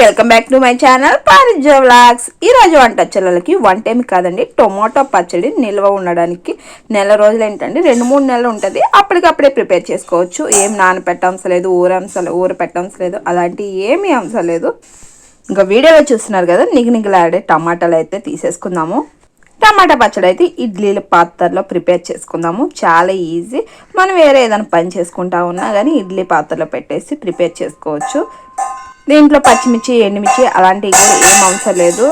Welcome back to my channel Parija vlogs. ఈరోజు వంట చెల్లలకి వంట ఏమి కాదండి టొమాటో పచ్చడి నిల్వ ఉండడానికి నెల రోజులు ఏంటండి రెండు మూడు నెలలు ఉంటుంది. అప్పటికప్పుడే ప్రిపేర్ చేసుకోవచ్చు. ఏం నానపెట్టంస లేదు ఊర అంశం ఊర పెట్టంస లేదు అలాంటి ఏమీ అంశం లేదు. ఇంకా వీడియోలో చూస్తున్నారు కదా నిగనిగలాడే టమాటాలు అయితే తీసేసుకుందాము. టమాటా పచ్చడి అయితే ఇడ్లీల పాత్రలో ప్రిపేర్ చేసుకుందాము. చాలా ఈజీ. మనం వేరే ఏదైనా పని చేసుకుంటా ఉన్నా కానీ ఇడ్లీ పాత్రలో పెట్టేసి ప్రిపేర్ చేసుకోవచ్చు. దీంట్లో పచ్చిమిర్చి ఎండుమిర్చి అలాంటివి కూడా ఏం అవసరం లేదు.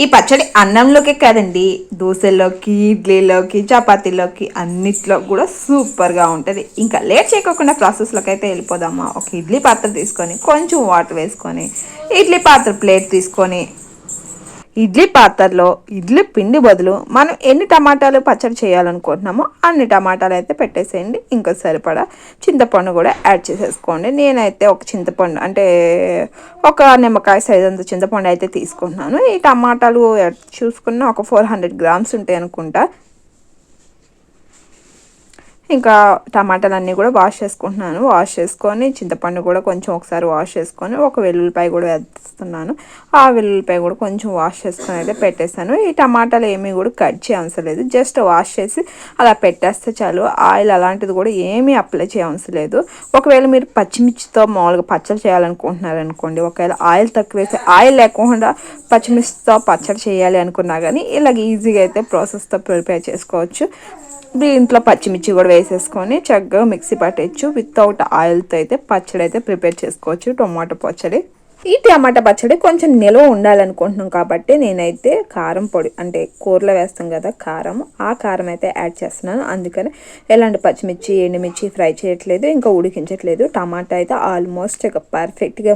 ఈ పచ్చడి అన్నంలోకే కాదండి దోశల్లోకి ఇడ్లీలోకి చపాతీలోకి అన్నిట్లో కూడా సూపర్గా ఉంటుంది. ఇంకా లేట్ చేయకుండా ప్రాసెస్లోకి అయితే వెళ్ళిపోదామా? ఒక ఇడ్లీ పాత్ర తీసుకొని కొంచెం వాటర్ వేసుకొని ఇడ్లీ పాత్ర ప్లేట్ తీసుకొని ఇడ్లీ పాత్రలో ఇడ్లీ పిండి బదులు మనం ఎన్ని టమాటాలు పచ్చడి చేయాలనుకుంటున్నామో అన్ని టమాటాలు అయితే పెట్టేసేయండి. ఇంకా సరిపడా చింతపండు కూడా యాడ్ చేసేసుకోండి. నేనైతే ఒక చింతపండు అంటే ఒక నిమ్మకాయ సైజ్ అంత చింతపండు అయితే తీసుకుంటున్నాను. ఈ టమాటాలు చూసుకున్న ఒక ఫోర్ హండ్రెడ్ గ్రామ్స్ ఉంటాయి అనుకుంటా ఇంకా టమాటాలు అన్నీ కూడా వాష్ చేసుకుంటున్నాను. వాష్ చేసుకొని చింతపండు కూడా కొంచెం ఒకసారి వాష్ చేసుకొని ఒక వెల్లుల్లిపాయ కూడా వేస్తున్నాను. ఆ వెల్లుల్లిపాయ కూడా కొంచెం వాష్ చేసుకొని అయితే పెట్టేస్తాను ఈ టమాటాలు ఏమీ కూడా కట్ చేయవసరం లేదు జస్ట్ వాష్ చేసి అలా పెట్టేస్తే చాలు. ఆయిల్ అలాంటిది కూడా ఏమీ అప్లై చేయవసరం లేదు ఒకవేళ మీరు పచ్చిమిర్చితో మామూలుగా పచ్చడి చేయాలనుకుంటున్నారనుకోండి ఒకవేళ ఆయిల్ తక్కువ వేసి ఆయిల్ లేకుండా పచ్చిమిర్చితో పచ్చడి చేయాలి అనుకున్నా కానీ ఇలాగ ఈజీగా అయితే ప్రాసెస్తో ప్రిపేర్ చేసుకోవచ్చు. దీంట్లో పచ్చిమిర్చి కూడా వేసేసుకొని చక్కగా మిక్సీ పట్టేయచ్చు. వితౌట్ ఆయిల్తో అయితే పచ్చడి అయితే ప్రిపేర్ చేసుకోవచ్చు. టొమాటో పచ్చడి. ఈ టమాటా పచ్చడి కొంచెం నిల్వ ఉండాలనుకుంటున్నాం కాబట్టి నేనైతే కారం పొడి అంటే కూరలో వేస్తాం కదా కారం ఆ కారం అయితే యాడ్ చేస్తున్నాను. అందుకని ఎలాంటి పచ్చిమిర్చి ఎండుమిర్చి ఫ్రై చేయట్లేదు ఇంకా ఉడికించట్లేదు. టమాటా అయితే ఆల్మోస్ట్ ఇక పర్ఫెక్ట్గా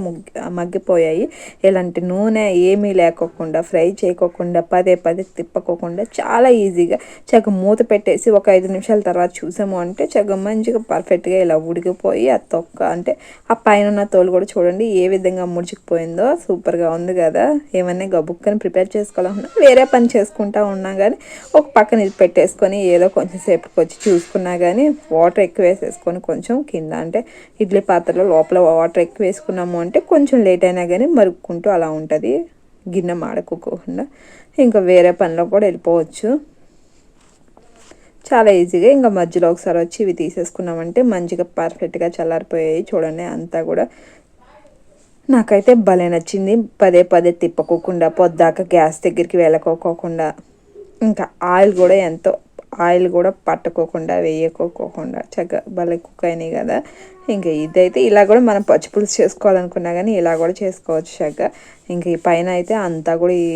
మగ్గిపోయాయి. ఎలాంటి నూనె ఏమీ లేకోకుండా ఫ్రై చేయకోకుండా పదే పదే తిప్పకోకుండా చాలా ఈజీగా చక్క మూత పెట్టేసి ఒక ఐదు నిమిషాల తర్వాత చూసాము అంటే చక్క మంచిగా పర్ఫెక్ట్గా ఇలా ఉడికిపోయి ఆ తొక్క అంటే ఆ పైన ఉన్న తోలు కూడా చూడండి ఏ విధంగా ముడిచి పోయిందో? సూపర్గా ఉంది కదా. ఏమన్నా గబుక్కని ప్రిపేర్ చేసుకోవాలన్నా వేరే పని చేసుకుంటా ఉన్నా కానీ ఒక పక్కన ఇది పెట్టేసుకొని ఏదో కొంచెం సేపటికి వచ్చి చూసుకున్నా కానీ వాటర్ ఎక్కువ వేసేసుకొని కొంచెం కింద అంటే ఇడ్లీ పాత్రలో లోపల వాటర్ ఎక్కువ వేసుకున్నాము అంటే కొంచెం లేట్ అయినా కానీ మరుక్కుంటూ అలా ఉంటుంది. గిన్నె మాడకోకుండా ఇంకా వేరే పనిలో కూడా వెళ్ళిపోవచ్చు. చాలా ఈజీగా ఇంకా మధ్యలో ఒకసారి వచ్చి ఇవి తీసేసుకున్నామంటే మంచిగా పర్ఫెక్ట్గా చల్లారిపోయాయి. చూడండి అంతా కూడా నాకైతే భలే నచ్చింది. పదే పదే తిప్పకోకుండా పొద్దాక గ్యాస్ దగ్గరికి వెళ్ళకోకుండా ఇంకా ఆయిల్ కూడా ఎంతో ఆయిల్ కూడా పట్టుకోకుండా వేయకోకోకుండా. చక్కగా భలే కుక్ అయినాయి కదా. ఇంకా ఇదైతే ఇలా కూడా మనం పచ్చి పులుసు చేసుకోవాలనుకున్నా కానీ ఇలా కూడా చేసుకోవచ్చు చక్కగా. ఇంకా ఈ పైన అయితే అంతా కూడా ఈ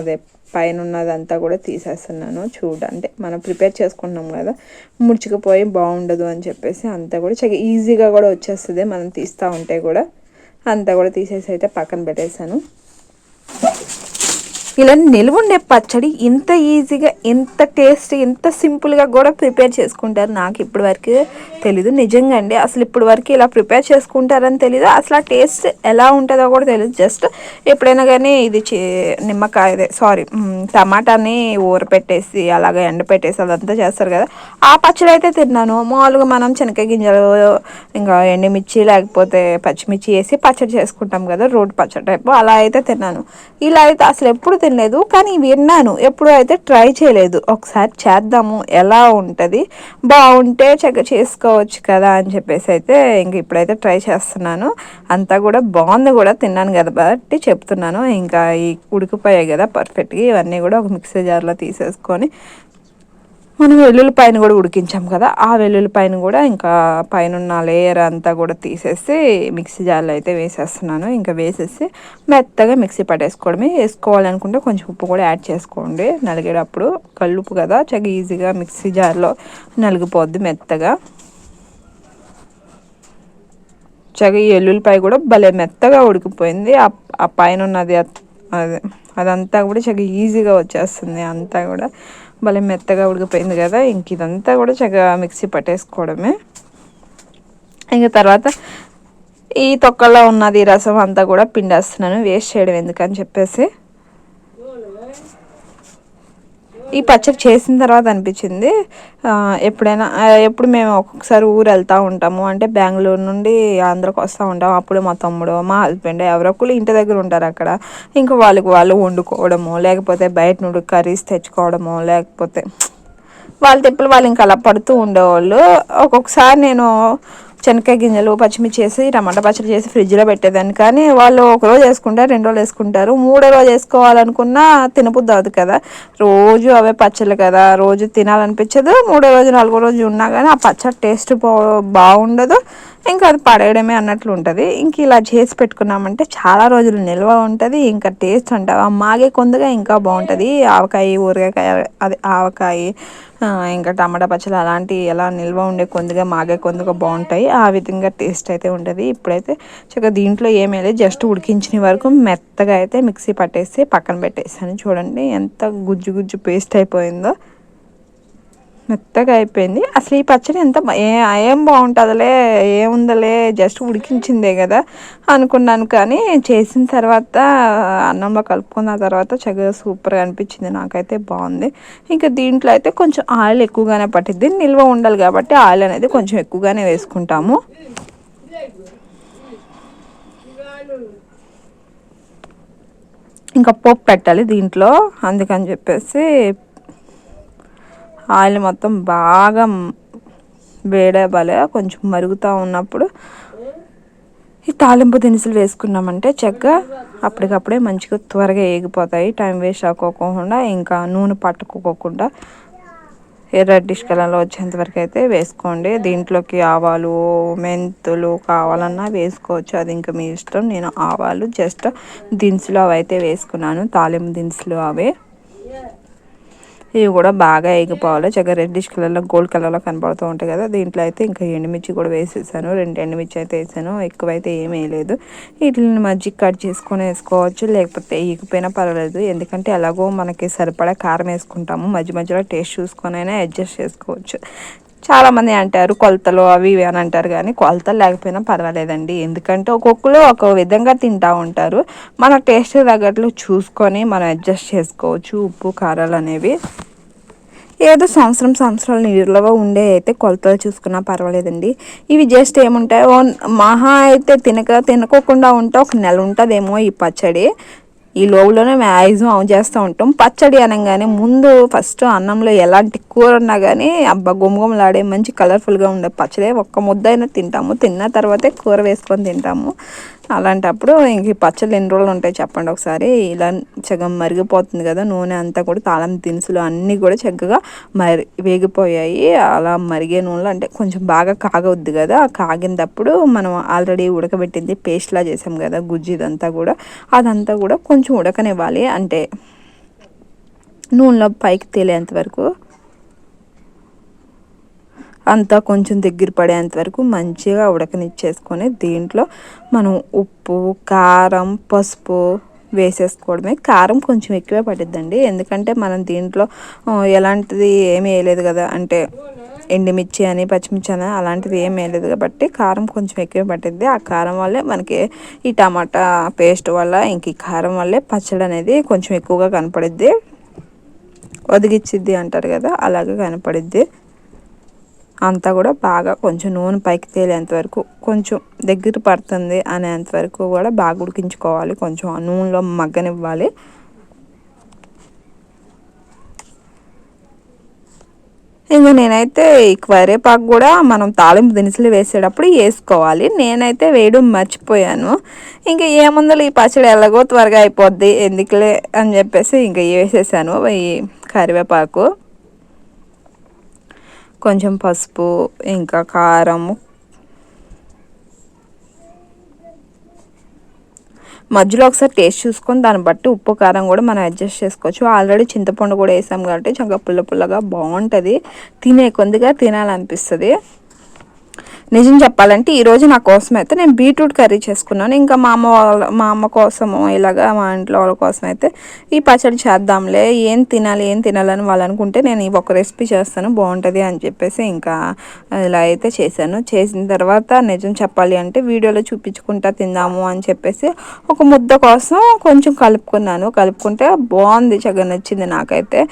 అదే పైన ఉన్నదంతా కూడా తీసేస్తున్నాను. చూడ అంటే మనం ప్రిపేర్ చేసుకుంటున్నాం కదా. ముడుచుకుపోయి బాగుండదు అని చెప్పేసి అంతా కూడా చక్కగా ఈజీగా కూడా వచ్చేస్తుంది. మనం తీస్తూ ఉంటే కూడా. అంతా కూడా తీసేసి అయితే పక్కన పెట్టేశాను. ఇలా నిలువుండే పచ్చడి ఇంత ఈజీగా ఇంత టేస్ట్ ఇంత సింపుల్గా కూడా ప్రిపేర్ చేసుకుంటారు. నాకు ఇప్పటి వరకు తెలీదు. నిజంగా అండి. అసలు ఇప్పటి వరకు ఇలా ప్రిపేర్ చేసుకుంటారని తెలీదు. అసలు ఆ టేస్ట్ ఎలా ఉంటుందో కూడా తెలియదు జస్ట్ ఎప్పుడైనా కానీ ఇది నిమ్మకాయ సారీ టమాటాని ఊరపెట్టేసి అలాగే ఎండ పెట్టేసి అదంతా చేస్తారు కదా. ఆ పచ్చడి అయితే తిన్నాను. మామూలుగా మనం శనగ గింజలు ఇంకా ఎండుమిర్చి లేకపోతే పచ్చిమిర్చి వేసి పచ్చడి చేసుకుంటాం కదా రోడ్ పచ్చడి టైపు. అలా అయితే తిన్నాను. ఇలా అయితే అసలు ఎప్పుడు తినలేదు కానీ విన్నాను. ఎప్పుడు అయితే ట్రై చేయలేదు. ఒకసారి చేద్దాము ఎలా ఉంటుంది? బాగుంటే చెక్ చేసుకోవచ్చు కదా అని చెప్పేసి అయితే ఇంక ఇప్పుడైతే ట్రై చేస్తున్నాను. అంతా కూడా బాగుంది కూడా తిన్నాను కదా బట్టి చెప్తున్నాను. ఇంకా ఈ ఉడికిపోయాయి కదా పర్ఫెక్ట్గా ఇవన్నీ కూడా ఒక మిక్సీ జార్లో తీసేసుకొని మనం వెల్లుల్లిపాయన కూడా ఉడికించాం కదా ఆ వెల్లుల్లిపాయన కూడా ఇంకా పైన లేయర్ అంతా కూడా తీసేసి మిక్సీ జార్లో అయితే వేసేస్తున్నాను. ఇంకా వేసేసి మెత్తగా మిక్సీ పట్టేసుకోవడమే. వేసుకోవాలనుకుంటే కొంచెం ఉప్పు కూడా యాడ్ చేసుకోండి. నలిగేటప్పుడు కల్లుపు కదా చక్కగా ఈజీగా మిక్సీ జార్లో నలిగిపోద్ది మెత్తగా. చగ ఈ ఎల్లుల్లిపాయ కూడా భలే మెత్తగా ఉడికిపోయింది. ఆ పైన ఉన్నది అదే అదంతా కూడా చక్కగా ఈజీగా వచ్చేస్తుంది అంతా కూడా. భలే మెత్తగా ఉడికిపోయింది కదా ఇంక ఇదంతా కూడా చక్కగా మిక్సీ పట్టేసుకోవడమే. ఇంకా తర్వాత ఈ తొక్కలో ఉన్నది రసం అంతా కూడా పిండేస్తున్నాను వేస్ట్ చేయడం ఎందుకని చెప్పేసి. ఈ పచ్చడి చేసిన తర్వాత అనిపించింది ఎప్పుడైనా ఎప్పుడు మేము ఒక్కొక్కసారి ఊరు వెళ్తూ ఉంటాము. అంటే బెంగళూరు నుండి ఆంధ్రాకి వస్తూ ఉంటాము. అప్పుడు మా తమ్ముడు మా హస్బెండ్ ఎవరో ఒకరు ఇంటి దగ్గర ఉంటారు అక్కడ. ఇంకా వాళ్ళకి వాళ్ళు వండుకోవడము లేకపోతే బయట నుండి కర్రీస్ తెచ్చుకోవడము లేకపోతే వాళ్ళ తెప్పులు వాళ్ళు ఇంకా అలా పడుతూ ఉండేవాళ్ళు. ఒక్కొక్కసారి నేను శనక్కాయ గింజలు పచ్చిమిర్చి చేసి టమాటా పచ్చడి చేసి ఫ్రిడ్జ్లో పెట్టేదాన్ని. కానీ వాళ్ళు ఒక రోజు వేసుకుంటారు రెండు రోజులు వేసుకుంటారు. మూడో రోజు వేసుకోవాలనుకున్నా తినబుద్ది అవుతుంది కదా. రోజు అవే పచ్చళ్ళు కదా. రోజు తినాలనిపించదు. మూడో రోజు నాలుగో రోజు ఉన్నా కానీ ఆ పచ్చడి టేస్ట్ బాగుండదు. ఇంకా అది పడేయడమే అన్నట్లు ఉంటుంది. ఇంక ఇలా చేసి పెట్టుకున్నామంటే చాలా రోజులు నిల్వ ఉంటుంది ఇంకా టేస్ట్ అంటావా మాగే కొందగా ఇంకా బాగుంటుంది. ఆవకాయ ఊరగాయ అది ఆవకాయ ఇంకా టమాటా పచ్చలు అలాంటివి ఎలా నిల్వ ఉండే కొందుగా మాగే కొందుగా బాగుంటాయి. ఆ విధంగా టేస్ట్ అయితే ఉంటుంది. ఇప్పుడైతే చక్కగా దీంట్లో ఏమీ లేదు జస్ట్ ఉడికించిన వరకు మెత్తగా అయితే మిక్సీ పట్టేసి పక్కన పెట్టేసాను. చూడండి ఎంత గుజ్జు గుజ్జు పేస్ట్ అయిపోయిందో. మెత్తగా అయిపోయింది. అసలు ఈ పచ్చడి ఎంత ఏం బాగుంటుందిలే ఏముందలే జస్ట్ ఉడికించిందే కదా అనుకున్నాను కానీ చేసిన తర్వాత అన్నంలో కలుపుకున్న తర్వాత చక్కగా సూపర్గా అనిపించింది. నాకైతే బాగుంది. ఇంకా దీంట్లో అయితే కొంచెం ఆయిల్ ఎక్కువగానే పట్టిద్ది. నిల్వ ఉండాలి కాబట్టి ఆయిల్ అనేది కొంచెం ఎక్కువగానే వేసుకుంటాము. ఇంకా పప్పు పెట్టాలి దీంట్లో. అందుకని చెప్పేసి ఆయిల్ మొత్తం బాగా వేడేవ్వాలి కొంచెం మరుగుతూ ఉన్నప్పుడు ఈ తాలింపు దినుసులు వేసుకున్నామంటే చక్కగా అప్పటికప్పుడే మంచిగా త్వరగా ఏగిపోతాయి. టైం వేస్ట్ అవ్వకోకుండా ఇంకా నూనె పట్టుకోకుండా రెడ్డిష్ కలర్లో వచ్చేంత వరకు అయితే వేసుకోండి. దీంట్లోకి ఆవాలు మెంతులు కావాలన్నా వేసుకోవచ్చు. అది ఇంకా మీ ఇష్టం. నేను ఆవాలు జస్ట్ దినుసులు అవి అయితే వేసుకున్నాను. తాలింపు దినుసులు అవే. ఇవి కూడా బాగా ఎగిపోవాలి. చక్కగా రెడ్డిష్ కలర్లో గోల్డ్ కలర్లో కనపడుతూ ఉంటాయి కదా. దీంట్లో అయితే ఇంకా ఎండుమిర్చి కూడా వేసేసాను. రెండు ఎండుమిర్చి అయితే వేసాను. ఎక్కువైతే ఏం వేయలేదు. వీటిని మజ్జిగ కట్ చేసుకొని వేసుకోవచ్చు. లేకపోతే ఎగిపోయినా పర్వాలేదు. ఎందుకంటే ఎలాగో మనకి సరిపడా కారం వేసుకుంటాము. మధ్య మధ్యలో టేస్ట్ చూసుకొని అయినా అడ్జస్ట్ చేసుకోవచ్చు. చాలామంది అంటారు కొలతలు అవి ఇవి అని అంటారు కానీ కొలతలు లేకపోయినా పర్వాలేదండి. ఎందుకంటే ఒక్కొక్కరు ఒక విధంగా తింటూ ఉంటారు. మన టేస్ట్ తగ్గట్లు చూసుకొని మనం అడ్జస్ట్ చేసుకోవచ్చు ఉప్పు కారాలు అనేవి. ఏదో సంవత్సరం సంవత్సరాలు నీళ్ళలో ఉండే అయితే కొలతలు చూసుకున్నా పర్వాలేదండి. ఇవి జస్ట్ ఏముంటాయి? మహా అయితే తినక తినకోకుండా ఉంటే ఒక నెల ఉంటుందేమో ఈ పచ్చడి. ఈ లోవులోనే మ్యాక్సిమం చేస్తూ ఉంటాం. పచ్చడి అనగానే ముందు ఫస్ట్ అన్నంలో ఎలాంటి కూర ఉన్నా కానీ అబ్బా గుమగుమలాడే మంచి కలర్ఫుల్గా ఉండే పచ్చడి ఒక్క ముద్ద అయినా తింటాము. తిన్న తర్వాతే కూర వేసుకొని తింటాము. అలాంటప్పుడు ఇంక పచ్చళ్ళు ఎన్ని రోజులు ఉంటాయి చెప్పండి ఒకసారి. ఇలా సగం మరిగిపోతుంది కదా నూనె అంతా కూడా తాళం దినుసులు అన్నీ కూడా చక్కగా మరి వేగిపోయాయి. అలా మరిగే నూనెలో అంటే కొంచెం బాగా కాగవద్దు కదా ఆ కాగినప్పుడు మనం ఆల్రెడీ ఉడకబెట్టింది పేస్ట్లా చేసాం కదా గుజ్జు ఇదంతా కూడా. అదంతా కూడా కొంచెం కొంచెం ఉడకనివ్వాలి. అంటే నూనెలో పైకి తేలేంత వరకు అంతా కొంచెం దగ్గర పడేంత వరకు మంచిగా ఉడకనిచ్చేసుకొని దీంట్లో మనం ఉప్పు కారం పసుపు వేసేసుకోవడమే. కారం కొంచెం ఎక్కువే పడిద్దండి ఎందుకంటే మనం దీంట్లో ఎలాంటిది ఏమీ వేయలేదు కదా. అంటే ఎండుమిర్చి అని పచ్చిమిర్చి అని అలాంటిది ఏం వేయలేదు కాబట్టి కారం కొంచెం ఎక్కువ పట్టిద్ది. ఆ కారం వల్లే మనకి ఈ టమాటా పేస్ట్ వల్ల ఇంక ఈ కారం వల్లే పచ్చడి అనేది కొంచెం ఎక్కువగా కనపడిద్ది. ఒదిగిచ్చిద్ది అంటారు కదా అలాగే కనపడిద్ది. అంతా కూడా బాగా కొంచెం నూనె పైకి తేలేంత వరకు కొంచెం దగ్గర పడుతుంది అనేంత వరకు కూడా బాగా ఉడికించుకోవాలి. కొంచెం ఆ నూనెలో మగ్గనివ్వాలి. ఇంకా నేనైతే ఈ కరివేపాకు కూడా మనం తాలింపు దినుసులు వేసేటప్పుడు వేసుకోవాలి. నేనైతే వేయడం మర్చిపోయాను. ఇంకా ఏముందో ఈ పచ్చడి ఎలాగో త్వరగా అయిపోద్ది ఎందుకులే అని చెప్పేసి ఇంకా వేసేసాను. ఈ కరివేపాకు కొంచెం పసుపు ఇంకా కారం మధ్యలో ఒకసారి టేస్ట్ చూసుకొని దాన్ని బట్టి ఉప్పు కారం కూడా మనం అడ్జస్ట్ చేసుకోవచ్చు. ఆల్రెడీ చింతపండు కూడా వేసాం కాబట్టి చక్కగా పుల్ల పుల్లగా బాగుంటుంది. తినే కొద్దిగా తినాలనిపిస్తుంది. నిజం చెప్పాలంటే ఈరోజు నా కోసం అయితే నేను బీట్రూట్ కర్రీ చేసుకున్నాను. ఇంకా మా అమ్మ వాళ్ళ మా అమ్మ కోసము ఇలాగా మా ఇంట్లో వాళ్ళ కోసం అయితే ఈ పచ్చడి చేద్దాంలే ఏం తినాలి ఏం తినాలని వాళ్ళు అనుకుంటే నేను ఈ ఒక రెసిపీ చేస్తాను బాగుంటుంది అని చెప్పేసి ఇంకా ఇలా అయితే చేశాను. చేసిన తర్వాత నిజం చెప్పాలి అంటే వీడియోలో చూపించుకుంటా తిందాము అని చెప్పేసి ఒక ముద్ద కోసం కొంచెం కలుపుకున్నాను. కలుపుకుంటే బాగుంది చక్కగా నచ్చింది నాకైతే.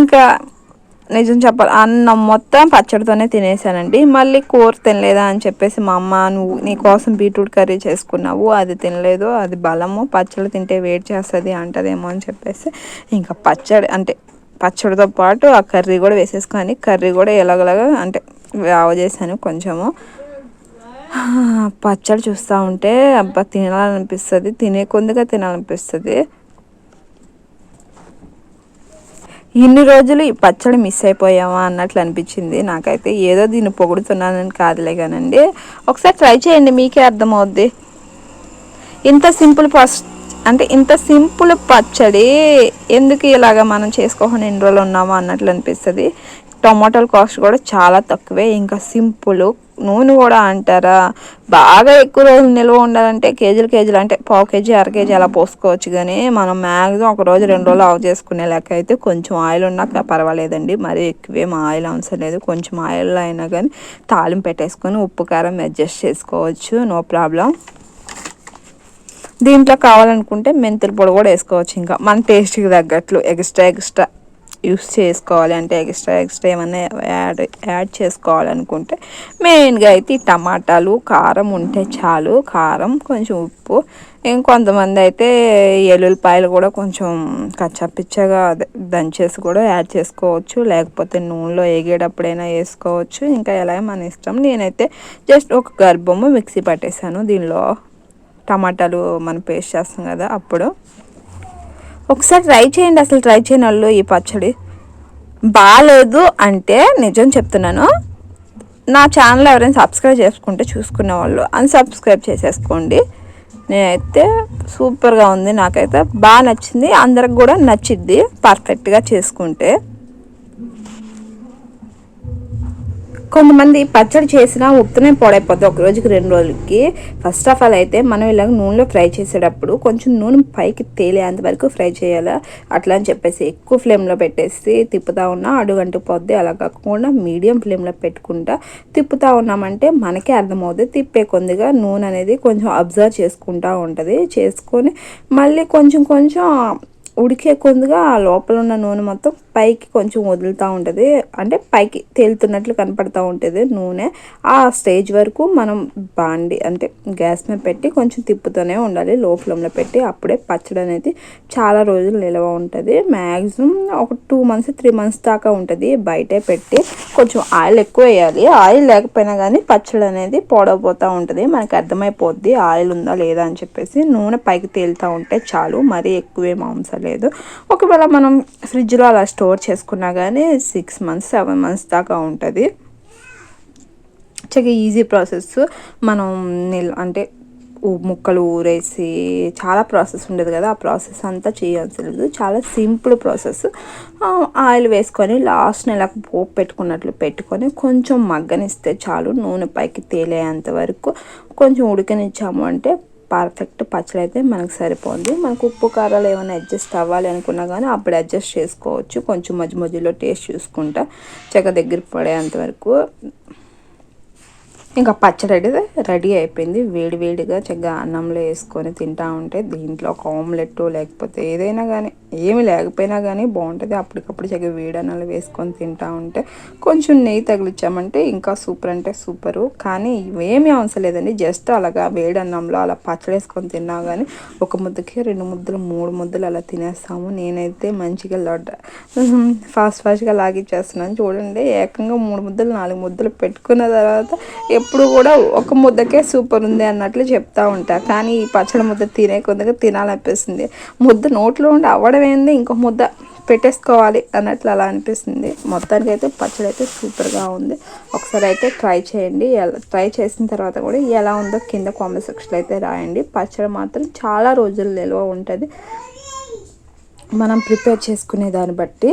ఇంకా నిజం చెప్పాలి అన్నం మొత్తం పచ్చడితోనే తినేసానండి. మళ్ళీ కూర తినలేదా అని చెప్పేసి మా అమ్మ నువ్వు నీకోసం బీట్రూట్ కర్రీ చేసుకున్నావు అది తినలేదు అది బలము పచ్చడి తింటే వేడి చేస్తుంది అంటదేమో అని చెప్పేసి ఇంకా పచ్చడి అంటే పచ్చడితో పాటు ఆ కర్రీ కూడా వేసేసుకొని కర్రీ కూడా ఎలాగలాగా అంటే ఆవ చేశాను కొంచెము. పచ్చడి చూస్తూ ఉంటే అబ్బా తినాలనిపిస్తుంది తినే కొందిగా తినాలనిపిస్తుంది. ఇన్ని రోజులు ఈ పచ్చడి మిస్ అయిపోయామా అన్నట్లు అనిపించింది. నాకైతే ఏదో దీన్ని పొగుడుతున్నానని కాదులే కానండి. ఒకసారి ట్రై చేయండి మీకే అర్థమవుద్ది. ఇంత సింపుల్ ఫస్ట్ అంటే ఇంత సింపుల్ పచ్చడి ఎందుకు ఇలాగ మనం చేసుకోకుండా ఎన్ని రోజులు ఉన్నామో అన్నట్లు అనిపిస్తుంది. టొమాటోల కాస్ట్ కూడా చాలా తక్కువే ఇంకా సింపుల్ నూనె కూడా అంటారా? బాగా ఎక్కువ రోజులు నిల్వ ఉండాలంటే కేజీలు కేజీలు అంటే పావు కేజీ అర కేజీ అలా పోసుకోవచ్చు. కానీ మనం మ్యాక్సిమం ఒక రోజు రెండు రోజులు ఆఫ్ చేసుకునే లెక్క అయితే కొంచెం ఆయిల్ ఉన్నా పర్వాలేదండి. మరీ ఎక్కువేం ఆయిల్ అవసరం లేదు. కొంచెం ఆయిల్ అయినా కానీ తాలింపు పెట్టేసుకొని ఉప్పు కారం అడ్జస్ట్ చేసుకోవచ్చు. No problem. దీంట్లో కావాలనుకుంటే మెంతుల పొడి కూడా వేసుకోవచ్చు ఇంకా మన టేస్ట్కి తగ్గట్లు. Extra extra. యూస్ చేసుకోవాలి అంటే ఎక్స్ట్రా ఎక్స్ట్రా ఏమైనా యాడ్ యాడ్ చేసుకోవాలనుకుంటే మెయిన్గా అయితే ఈ టమాటాలు కారం ఉంటే చాలు. కారం కొంచెం ఉప్పు. ఇంకొంతమంది అయితే ఎల్లుల్లిపాయలు కూడా కొంచెం కచ్చపిచ్చగా దంచేసి కూడా యాడ్ చేసుకోవచ్చు. లేకపోతే నూనెలో ఎగేటప్పుడైనా వేసుకోవచ్చు. ఇంకా ఎలా మన ఇష్టం. నేనైతే జస్ట్ ఒక గర్భము మిక్సీ పట్టేశాను దీనిలో టమాటాలు మనం పేస్ట్ చేస్తాం కదా అప్పుడు. ఒకసారి ట్రై చేయండి అసలు ట్రై చేయని వాళ్ళు ఈ పచ్చడి. బాగాలేదు అంటే నిజం చెప్తున్నాను. నా ఛానల్ ఎవరైనా సబ్స్క్రైబ్ చేసుకుంటే చూసుకునే వాళ్ళు అన్సబ్స్క్రైబ్ చేసేసుకోండి. నేనైతే సూపర్గా ఉంది నాకైతే బాగా నచ్చింది అందరికి కూడా నచ్చిద్ది పర్ఫెక్ట్గా చేసుకుంటే. కొంతమంది పచ్చడి చేసినా ఉప్పునే పొడైపోద్ది. ఒక రోజుకి రెండు రోజులకి. ఫస్ట్ ఆఫ్ ఆల్ అయితే మనం ఇలాగ నూనెలో ఫ్రై చేసేటప్పుడు కొంచెం నూనె పైకి తేలేంత వరకు ఫ్రై చేయాలా? అట్లా అని చెప్పేసి ఎక్కువ ఫ్లేమ్లో పెట్టేసి తిప్పుతా ఉన్నా అడుగంటు పోద్ది. అలా కాకుండా మీడియం ఫ్లేమ్లో పెట్టుకుంటా తిప్పుతా ఉన్నామంటే మనకే అర్థమవుతుంది తిప్పే కొద్దిగా నూనె అనేది కొంచెం అబ్జర్వ్ చేసుకుంటూ ఉంటుంది. చేసుకొని మళ్ళీ కొంచెం కొంచెం ఉడికే కొద్దిగా లోపల ఉన్న నూనె మొత్తం పైకి కొంచెం వదులుతూ ఉంటుంది. అంటే పైకి తేలుతున్నట్లు కనపడుతూ ఉంటుంది నూనె. ఆ స్టేజ్ వరకు మనం బాండి అంటే గ్యాస్ మీద పెట్టి కొంచెం తిప్పుతూనే ఉండాలి. లో ఫ్లేమ్లో పెట్టి అప్పుడే పచ్చడి అనేది చాలా రోజులు నిల్వ ఉంటుంది. మ్యాక్సిమం ఒక టూ మంత్స్ త్రీ మంత్స్ దాకా ఉంటుంది. బయటే పెట్టి కొంచెం ఆయిల్ ఎక్కువ వేయాలి. ఆయిల్ లేకపోయినా కానీ పచ్చడి అనేది పొడవపోతూ ఉంటుంది. మనకి అర్థమైపోద్ది ఆయిల్ ఉందా లేదా అని చెప్పేసి. నూనె పైకి తేలుతూ ఉంటే చాలు. మరీ ఎక్కువే మాంసం లేదు. ఒకవేళ మనం ఫ్రిడ్జ్లో అలా స్టోర్ స్టోర్ చేసుకున్నా కానీ సిక్స్ మంత్స్ సెవెన్ మంత్స్ దాకా ఉంటుంది. చాలా ఈజీ ప్రాసెస్. మనం నిల్ అంటే ముక్కలు ఊరేసి చాలా ప్రాసెస్ ఉండదు కదా ఆ ప్రాసెస్ అంతా చేయాల్సి లేదు. చాలా సింపుల్ ప్రాసెస్. ఆయిల్ వేసుకొని లాస్ట్ నెలకు పోపు పెట్టుకున్నట్లు పెట్టుకొని కొంచెం మగ్గనిస్తే చాలు నూనె పైకి తేలేంత వరకు కొంచెం ఉడకనిచ్చాము అంటే పర్ఫెక్ట్ పచ్చడి అయితే మనకు సరిపోతుంది మనకు ఉప్పు కారాలు ఏమైనా అడ్జస్ట్ అవ్వాలి అనుకున్నా కానీ అప్పుడు అడ్జస్ట్ చేసుకోవచ్చు. కొంచెం మధ్య మధ్యలో టేస్ట్ చూసుకుంటా. చెక్క దగ్గర పడేంత వరకు ఇంకా పచ్చడి అయితే రెడీ అయిపోయింది. వేడి వేడిగా చక్కగా అన్నంలో వేసుకొని తింటా ఉంటే దీంట్లో ఒక ఆమ్లెట్ లేకపోతే ఏదైనా కానీ ఏమి లేకపోయినా కానీ బాగుంటుంది. అప్పటికప్పుడు చక్కగా వేడి అన్నాలు వేసుకొని తింటా ఉంటే కొంచెం నెయ్యి తగిలిచ్చామంటే ఇంకా సూపర్ అంటే సూపరు. కానీ ఇవేమీ అవసరం లేదండి. జస్ట్ అలాగా వేడి అన్నంలో అలా పచ్చడి వేసుకొని తిన్నా కానీ ఒక ముద్దకి రెండు ముద్దలు మూడు ముద్దలు అలా తినేస్తాము. నేనైతే మంచిగా లడ్డ ఫాస్ట్ ఫాస్ట్గా లాగిచ్చేస్తున్నాను. చూడండి ఏకంగా మూడు ముద్దలు నాలుగు ముద్దలు పెట్టుకున్న తర్వాత ఎప్పుడు కూడా ఒక ముద్దకే సూపర్ ఉంది అన్నట్లు చెప్తా ఉంటా. కానీ ఈ పచ్చడి ముద్ద తినే కొద్దిగా తినాలనిపిస్తుంది. ముద్ద నోట్లో ఉండి అవ్వడం ఏంది? ఇంకో ముద్ద పెట్టేసుకోవాలి అన్నట్లు అలా అనిపిస్తుంది. మొత్తానికి అయితే పచ్చడి అయితే సూపర్గా ఉంది. ఒకసారి అయితే ట్రై చేయండి. ట్రై చేసిన తర్వాత కూడా ఎలా ఉందో కింద కామెంట్ సెక్షన్లో అయితే రాయండి. పచ్చడి మాత్రం చాలా రోజులు నిల్వ ఉంటుంది. మనం ప్రిపేర్ చేసుకునే దాన్ని బట్టి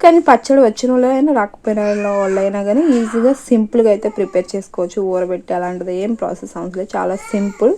కానీ పచ్చడి వచ్చిన వాళ్ళైనా రాకపోయిన వాళ్ళైనా కానీ ఈజీగా సింపుల్గా అయితే ప్రిపేర్ చేసుకోవచ్చు. ఊరబెట్టి అలాంటిది ఏం ప్రాసెస్ అవసరం చాలా సింపుల్.